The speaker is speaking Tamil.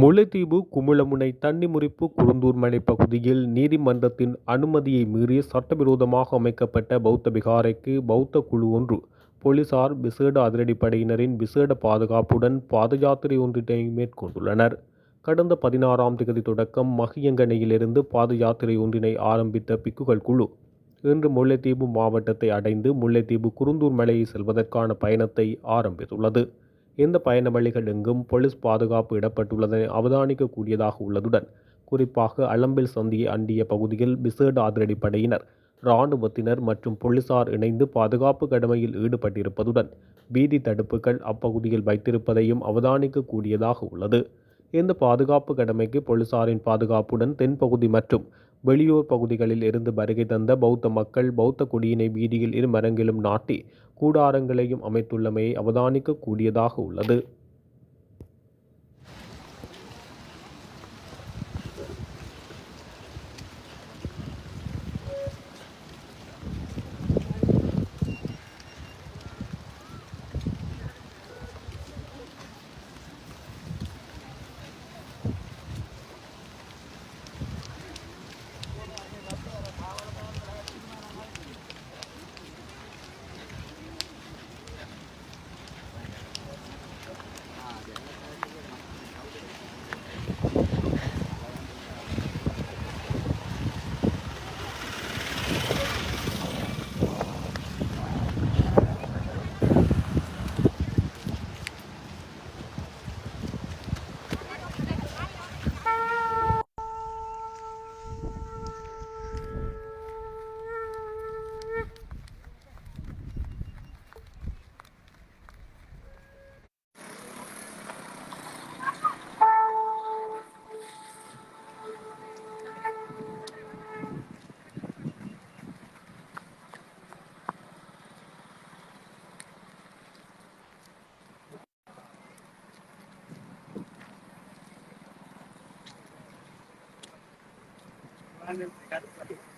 முல்லைத்தீவு குமுளமுனை தன்னிமுறிப்பு குருந்தூர் மலை பகுதியில் நீதிமன்றத்தின் அனுமதியை மீறி சட்டவிரோதமாக அமைக்கப்பட்ட பௌத்த விகாரைக்கு பௌத்த குழு ஒன்று போலீசார் விசேட அதிரடிப்படையினரின் விசேட பாதுகாப்புடன் பாத யாத்திரை ஒன்றினை மேற்கொண்டுள்ளனர். கடந்த பதினாறாம் தேதி தொடக்கம் மகியங்கனையிலிருந்து பாத யாத்திரை ஒன்றினை ஆரம்பித்த பிக்குகள் குழு இன்று முல்லைத்தீவு மாவட்டத்தை அடைந்து முல்லைத்தீவு குருந்தூர் மலையை செல்வதற்கான பயணத்தை ஆரம்பித்துள்ளது. இந்த பயண வழிகள் எங்கும் போலீஸ் பாதுகாப்பு இடப்பட்டுள்ளதனை அவதானிக்கக்கூடியதாக உள்ளதுடன் குறிப்பாக அலம்பில் சந்தியை அண்டிய பகுதியில் விசேட ஆதரடிப்படையினர் இராணுவத்தினர் மற்றும் போலீசார் இணைந்து பாதுகாப்பு கடமையில் ஈடுபட்டிருப்பதுடன் வீதி தடுப்புகள் அப்பகுதியில் வைத்திருப்பதையும் அவதானிக்கக்கூடியதாக உள்ளது. இந்த பாதுகாப்பு கடமைக்கு போலீசாரின் பாதுகாப்புடன் தென்பகுதி மற்றும் வெளியூர் பகுதிகளில் இருந்து வருகை தந்த பௌத்த மக்கள் பௌத்த குடியினை வீதியில் இருமரங்களும் நாட்டி கூடாரங்களையும் அமைத்துள்ளமையை அவதானிக்க கூடியதாக உள்ளது. van a entregar